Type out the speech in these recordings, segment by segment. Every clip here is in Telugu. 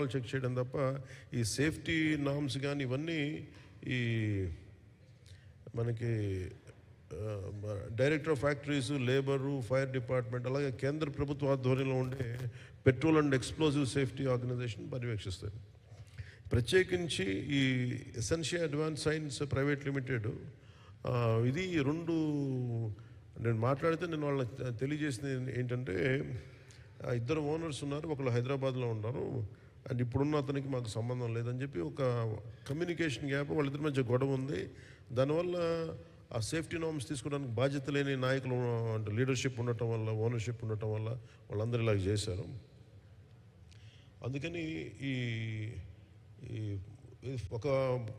ప్రాణాలు చెక్ చేయడం తప్ప ఈ సేఫ్టీ నామ్స్ కానీ ఇవన్నీ ఈ మనకి director of factories labour fire department అలాగే కేంద్ర ప్రభుత్వ ఆధ్వర్యంలో ఉండే petrol and explosive safety organisation పర్యవేక్షిస్తుంది ప్రత్యేకించి ఈ essential advance science private limited ఇది రెండు నేను మాట్లాడితే నేను వాళ్ళకి తెలియజేసింది ఏంటంటే ఇద్దరు ఓనర్స్ ఉన్నారు ఒకళ్ళు హైదరాబాద్లో ఉన్నారు అండ్ ఇప్పుడున్న అతనికి మాకు సంబంధం లేదని చెప్పి ఒక కమ్యూనికేషన్ గ్యాప్ వాళ్ళిద్దరి మధ్య గొడవ ఉంది. దానివల్ల ఆ సేఫ్టీ నామ్స్ తీసుకోవడానికి బాధ్యత లేని నాయకులు అంటే లీడర్షిప్ ఉండటం వల్ల ఓనర్షిప్ ఉండటం వల్ల వాళ్ళందరూ ఇలాగ చేశారు. అందుకని ఈ ఈ ఈ ఒక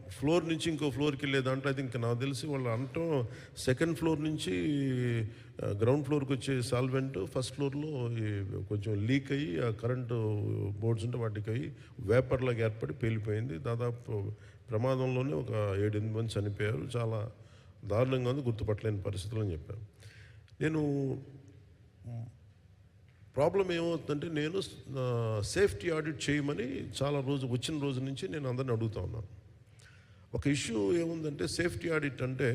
ఫ్లోర్ నుంచి ఇంకో ఫ్లోర్కి వెళ్ళే దాంట్లో అయితే ఇంకా నాకు తెలిసి వాళ్ళు అంటాం సెకండ్ ఫ్లోర్ నుంచి గ్రౌండ్ ఫ్లోర్కి వచ్చే సాల్వెంట్ ఫస్ట్ ఫ్లోర్లో కొంచెం లీక్ అయ్యి ఆ కరెంటు బోర్డ్స్ ఉంటే వాటికి అయ్యి వేపర్లాగా ఏర్పడి పేలిపోయింది. దాదాపు ప్రమాదంలోనే ఒక ఏడెనిమిది మంది చనిపోయారు. చాలా దారుణంగా ఉంది గుర్తుపట్టలేని పరిస్థితులు అని చెప్పారు. నేను ప్రాబ్లం ఏమవుతుందంటే నేను సేఫ్టీ ఆడిట్ చేయమని చాలా రోజు వచ్చిన రోజు నుంచి నేను అందరిని అడుగుతా ఉన్నాను ఒక ఇష్యూ ఏముందంటే సేఫ్టీ ఆడిట్ అంటే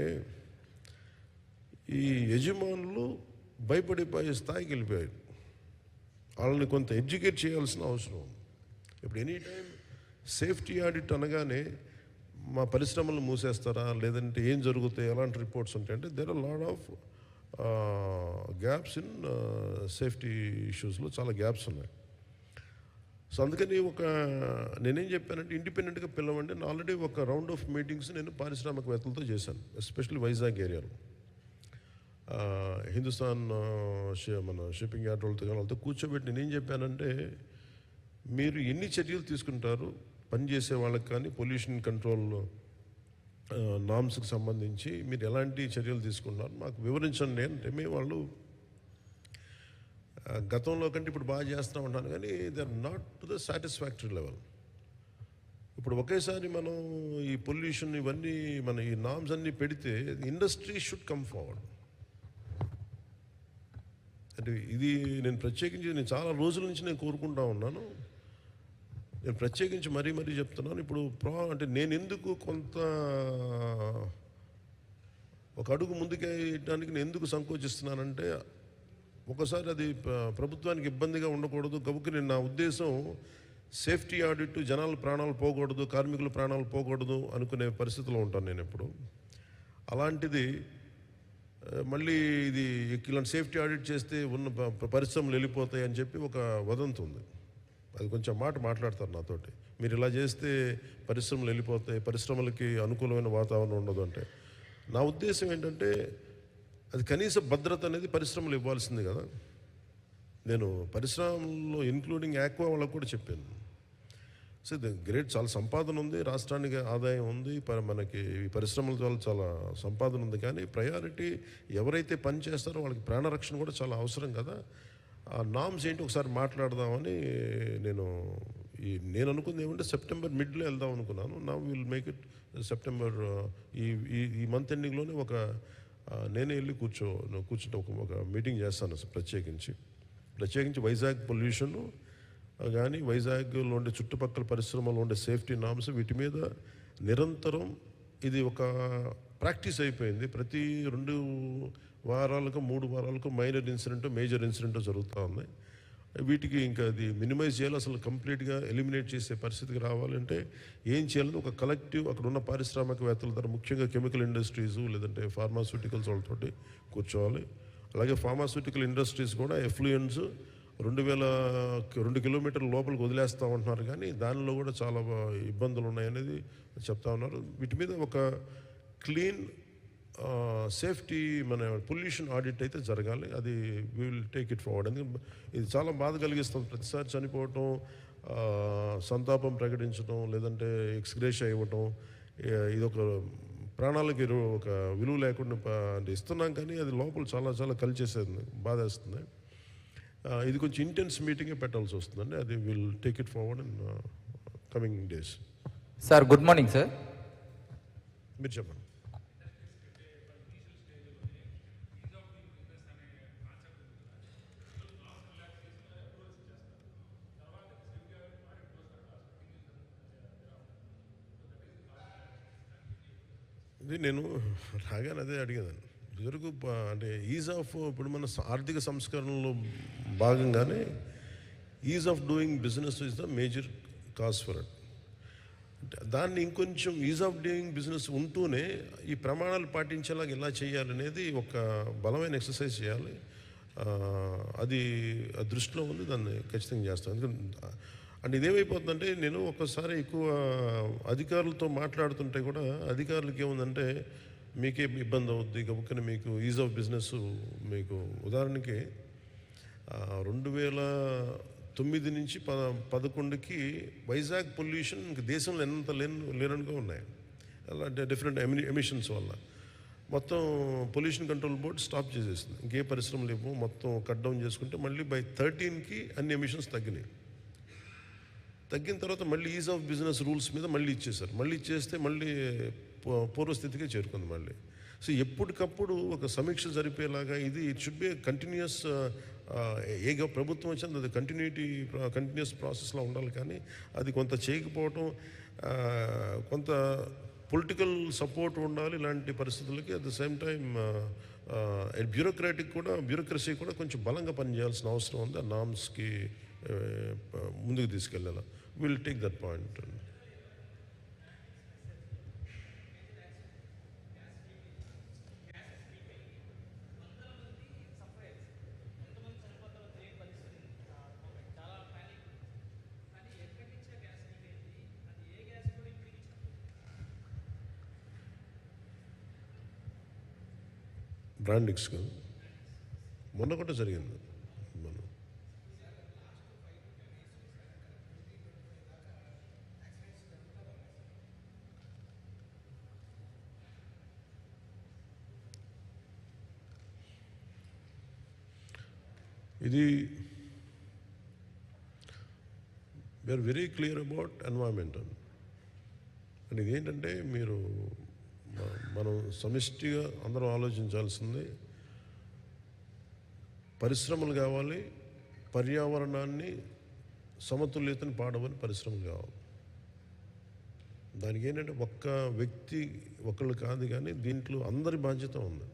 ఈ యజమానులు భయపడిపోయే స్థాయికి వెళ్ళిపోయారు. వాళ్ళని కొంత ఎడ్యుకేట్ చేయాల్సిన అవసరం ఉంది. ఇప్పుడు ఎనీ టైం సేఫ్టీ ఆడిట్ అనగానే మా పరిశ్రమలు మూసేస్తారా? లేదంటే ఏం జరుగుతాయి? ఎలాంటి రిపోర్ట్స్ ఉంటాయి? అంటే there are lot of gaps in safety ఇష్యూస్లో చాలా గ్యాప్స్ ఉన్నాయి. సో అందుకని ఒక నేనేం చెప్పానంటే ఇండిపెండెంట్గా పిలవండి. నేను ఆల్రెడీ ఒక రౌండ్ ఆఫ్ మీటింగ్స్ నేను పారిశ్రామికవేత్తలతో చేశాను ఎస్పెషల్లీ వైజాగ్ ఏరియాలో హిందుస్థాన్ మన షిప్పింగ్ యార్డ్ వాళ్ళతో వాళ్ళతో కూర్చోబెట్టి నేనేం చెప్పానంటే మీరు ఎన్ని చర్యలు తీసుకుంటారు పనిచేసే వాళ్ళకి కానీ పొల్యూషన్ కంట్రోల్ నామ్స్కి సంబంధించి మీరు ఎలాంటి చర్యలు తీసుకున్నారు మాకు వివరించండి. అంటే మేము వాళ్ళు గతంలో కంటే ఇప్పుడు బాగా చేస్తూ ఉంటాను కానీ they are not to the satisfactory level. ఇప్పుడు ఒకేసారి మనం ఈ పొల్యూషన్ ఇవన్నీ మన ఈ నామ్స్ అన్నీ పెడితే ఇండస్ట్రీ షుడ్ కమ్ ఫార్వర్డ్. అంటే ఇది నేను ప్రత్యేకించి నేను చాలా రోజుల నుంచి నేను కోరుకుంటా ఉన్నాను. నేను ప్రత్యేకించి మరీ మరీ చెప్తున్నాను. ఇప్పుడు ప్రా అంటే నేను ఎందుకు కొంత ఒక అడుగు ముందుకేయడానికి నేను ఎందుకు సంకోచిస్తున్నానంటే ఒకసారి అది ప్రభుత్వానికి ఇబ్బందిగా ఉండకూడదు. కబుకి నేను నా ఉద్దేశం సేఫ్టీ ఆడిట్ జనాల ప్రాణాలు పోకూడదు కార్మికుల ప్రాణాలు పోకూడదు అనుకునే పరిస్థితిలో ఉంటాను నేను ఎప్పుడు. అలాంటిది మళ్ళీ ఇది ఇలాంటి సేఫ్టీ ఆడిట్ చేస్తే ఉన్న పరిశ్రమలు వెళ్ళిపోతాయి అని చెప్పి ఒక వదంతి ఉంది. అది కొంచెం మాట మాట్లాడతారు నాతోటి. మీరు ఇలా చేస్తే పరిశ్రమలు వెళ్ళిపోతాయి పరిశ్రమలకి అనుకూలమైన వాతావరణం ఉండదు అంటే. నా ఉద్దేశం ఏంటంటే అది కనీస భద్రత అనేది పరిశ్రమలు ఇవ్వాల్సింది కదా. నేను పరిశ్రమల్లో ఇన్క్లూడింగ్ ఆక్వా వాళ్ళకు కూడా చెప్పాను. సో గ్రేట్ చాలా సంపాదన ఉంది రాష్ట్రానికి ఆదాయం ఉంది ప- మనకి ఈ పరిశ్రమల ద్వారా చాలా సంపాదన ఉంది. కానీ ప్రయారిటీ ఎవరైతే పని చేస్తారో వాళ్ళకి ప్రాణరక్షణ కూడా చాలా అవసరం కదా. ఆ నామ్స్ ఏంటి ఒకసారి మాట్లాడదామని నేను ఈ నేను అనుకుంది ఏమంటే సెప్టెంబర్ మిడ్లో వెళ్దాం అనుకున్నాను. నా విల్ మేక్ ఇట్ సెప్టెంబర్ ఈ ఈ మంత్ ఎండింగ్లోనే ఒక నేనే వెళ్ళి కూర్చో కూర్చుంటే ఒక ఒక మీటింగ్ చేస్తాను ప్రత్యేకించి. ప్రత్యేకించి వైజాగ్ పొల్యూషన్ కానీ వైజాగ్లో ఉండే చుట్టుపక్కల పరిశ్రమలో ఉండే సేఫ్టీ నామ్స్ వీటి మీద నిరంతరం ఇది ఒక ప్రాక్టీస్ అయిపోయింది. ప్రతి రెండు వారాలకు మూడు వారాలకు మైనర్ ఇన్సిడెంట్ మేజర్ ఇన్సిడెంట్ జరుగుతూ ఉన్నాయి. వీటికి ఇంకా అది మినిమైజ్ చేయాలి అసలు కంప్లీట్గా ఎలిమినేట్ చేసే పరిస్థితికి రావాలంటే ఏం చేయాలని ఒక కలెక్టివ్ అక్కడ ఉన్న పారిశ్రామికవేత్తల ద్వారా ముఖ్యంగా కెమికల్ ఇండస్ట్రీస్ లేదంటే ఫార్మాస్యూటికల్స్ వాళ్ళతోటి కూర్చోవాలి. అలాగే ఫార్మాస్యూటికల్ ఇండస్ట్రీస్ కూడా ఎఫ్లూయన్స్ రెండు వేల రెండు కిలోమీటర్ల లోపలికి వదిలేస్తూ ఉంటున్నారు కానీ దానిలో కూడా చాలా ఇబ్బందులు ఉన్నాయనేది చెప్తా ఉన్నారు. వీటి మీద ఒక క్లీన్ సేఫ్టీ మన పొల్యూషన్ ఆడిట్ అయితే జరగాలి. అది విల్ టేక్ ఇట్ ఫార్వర్డ్ ఎందుకంటే ఇది చాలా బాధ కలిగిస్తుంది. ప్రతిసారి చనిపోవటం సంతాపం ప్రకటించడం లేదంటే ఎక్స్గ్రేష్ ఇవ్వటం ఒక ప్రాణాలకి ఒక విలువ లేకుండా అంటే ఇస్తున్నాం కానీ అది లోపల చాలా చాలా కలిచేసేది బాధ వేస్తుంది ఆ, ఇది కొంచెం ఇంటెన్స్ మీటింగే పెట్టాల్సి వస్తుందండి. అది will take it forward in coming days sir good morning sir మీరు చెప్పండి. ఇది నేను రాగానే అదే అడిగాను ఇదివరకు అంటే ఈజ్ ఆఫ్ ఇప్పుడు మన ఆర్థిక సంస్కరణలో భాగంగానే ease of doing business is the major cause for it అంటే దాన్ని ఇంకొంచెం ఈజ్ ఆఫ్ డూయింగ్ బిజినెస్ ఉంటూనే ఈ ప్రమాణాలు పాటించేలాగా ఎలా చేయాలనేది ఒక బలమైన ఎక్సర్సైజ్ చేయాలి. అది దృష్టిలో ఉంది దాన్ని ఖచ్చితంగా చేస్తాను ఎందుకంటే అండ్ ఇదేమైపోతుందంటే నేను ఒక్కసారి ఎక్కువ అధికారులతో మాట్లాడుతుంటే కూడా అధికారులకి ఏముందంటే మీకే ఇబ్బంది అవుద్ది. కాబట్టి మీకు ఈజ్ ఆఫ్ బిజినెస్ మీకు ఉదాహరణకి రెండు వేల తొమ్మిది నుంచి పద పదకొండుకి వైజాగ్ పొల్యూషన్ ఇంక దేశంలో ఎంత లేని లేనట్టుగా ఉన్నాయి. అంటే డిఫరెంట్ ఎమి ఎమిషన్స్ వల్ల. మొత్తం పొల్యూషన్ కంట్రోల్ బోర్డ్ స్టాప్ చేసేసింది. ఇంకే పరిశ్రమలు లేవు. మొత్తం కట్ డౌన్ చేసుకుంటే మళ్ళీ బై థర్టీన్కి అన్ని ఎమిషన్స్ తగ్గినాయి. తగ్గిన తర్వాత మళ్ళీ ఈజ్ ఆఫ్ బిజినెస్ రూల్స్ మీద మళ్ళీ ఇచ్చేసారు మళ్ళీ ఇచ్చేస్తే మళ్ళీ పూ- పూర్వస్థితికే చేరుకుంది మళ్ళీ. సో ఎప్పటికప్పుడు ఒక సమీక్ష జరిపేలాగా ఇది ఇట్ షుడ్ బి కంటిన్యూస్ ఏ ప్రభుత్వం వచ్చినా అది కంటిన్యూటీ కంటిన్యూస్ ప్రాసెస్లో ఉండాలి కానీ అది కొంత చేయకపోవటం uh, కొంత పొలిటికల్ సపోర్ట్ ఉండాలి ఇలాంటి పరిస్థితులకి. At the same time bureaucratic కూడా బ్యూరోక్రసీ కూడా కొంచెం బలంగా పనిచేయాల్సిన అవసరం ఉంది. ఆ నామ్స్కి ముందుకు తీసుకెళ్ళాలి? Will take that point Brandix కదా. మొన్న కూడా జరిగింది మొన్న ఇది we're very clear about environmental and ఇదేంటంటే మీరు మనం సమిష్టిగా అందరం ఆలోచించాల్సింది పరిశ్రమలు కావాలి పర్యావరణాన్ని సమతుల్యతను పాడవని పరిశ్రమలు కావాలి. దానికి ఏంటంటే ఒక్క వ్యక్తి ఒకళ్ళు కాదు కానీ దీంట్లో అందరి బాధ్యత ఉంది.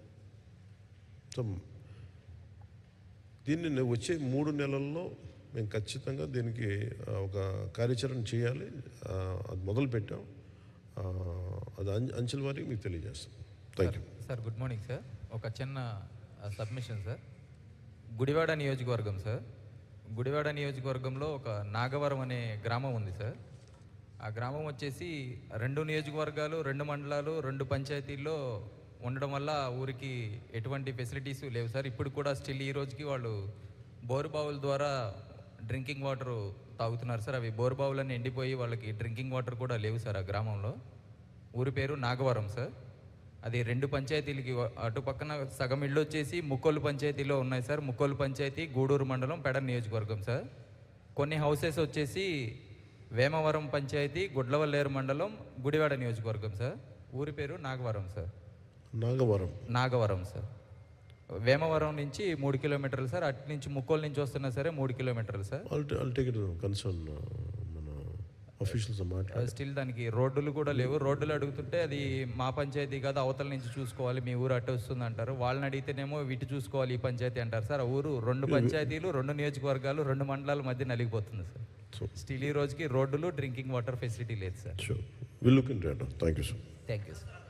సో దీన్ని వచ్చే మూడు నెలల్లో మేము ఖచ్చితంగా దీనికి ఒక కార్యాచరణ చేయాలి. అది మొదలుపెట్టాం అది అంచెల వారికి మీకు తెలియజేస్తాం. Thank you sir good morning sir. ఒక చిన్న సబ్మిషన్ సార్. గుడివాడ నియోజకవర్గం సార్. గుడివాడ నియోజకవర్గంలో ఒక నాగవరం అనే గ్రామం ఉంది సార్. ఆ గ్రామం వచ్చేసి రెండు నియోజకవర్గాలు రెండు మండలాలు రెండు పంచాయతీల్లో ఉండడం వల్ల ఊరికి ఎటువంటి ఫెసిలిటీస్ లేవు సార్. ఇప్పుడు కూడా స్టిల్ ఈ రోజుకి వాళ్ళు బోరుబావుల ద్వారా డ్రింకింగ్ వాటర్ తాగుతున్నారు సార్. అవి బోరుబావులన్నీ ఎండిపోయి వాళ్ళకి డ్రింకింగ్ వాటర్ కూడా లేవు సార్ ఆ గ్రామంలో. ఊరి పేరు నాగవరం సార్. అది రెండు పంచాయతీలకి అటు పక్కన సగం ఇళ్ళు వచ్చేసి ముక్కోలు పంచాయతీలో ఉన్నాయి సార్. ముక్కోలు పంచాయతీ గూడూరు మండలం పెడ నియోజకవర్గం సార్. కొన్ని హౌసెస్ వచ్చేసి వేమవరం పంచాయతీ గుడ్లవల్లేరు మండలం గుడివాడ నియోజకవర్గం సార్. ఊరి పేరు నాగవరం సార్. నాగవరం. నాగవరం సార్. వేమవరం నుంచి మూడు కిలోమీటర్లు సార్. అటు నుంచి ముక్కోలు నుంచి వస్తున్నా సరే మూడు కిలోమీటర్లు సార్. కన్సర్న్ మన అఫీషియల్స్ మాట్లాడి. స్టిల్ దానికి రోడ్డులు కూడా లేవు. రోడ్డులు అడుగుతుంటే అది మా పంచాయతీ కాదు అవతల నుంచి చూసుకోవాలి మీ ఊరు అట్టు వస్తుంది అంటారు. వాళ్ళని అడిగితేనేమో వీటి చూసుకోవాలి ఈ పంచాయతీ అంటారు సార్. ఆ ఊరు రెండు పంచాయతీలు రెండు నియోజకవర్గాలు రెండు మండలాల మధ్య నలిగిపోతుంది సార్. స్టిల్ ఈ రోజుకి రోడ్డులు డ్రింకింగ్ వాటర్ ఫెసిలిటీ లేదు sir. Thank you sir thank you sir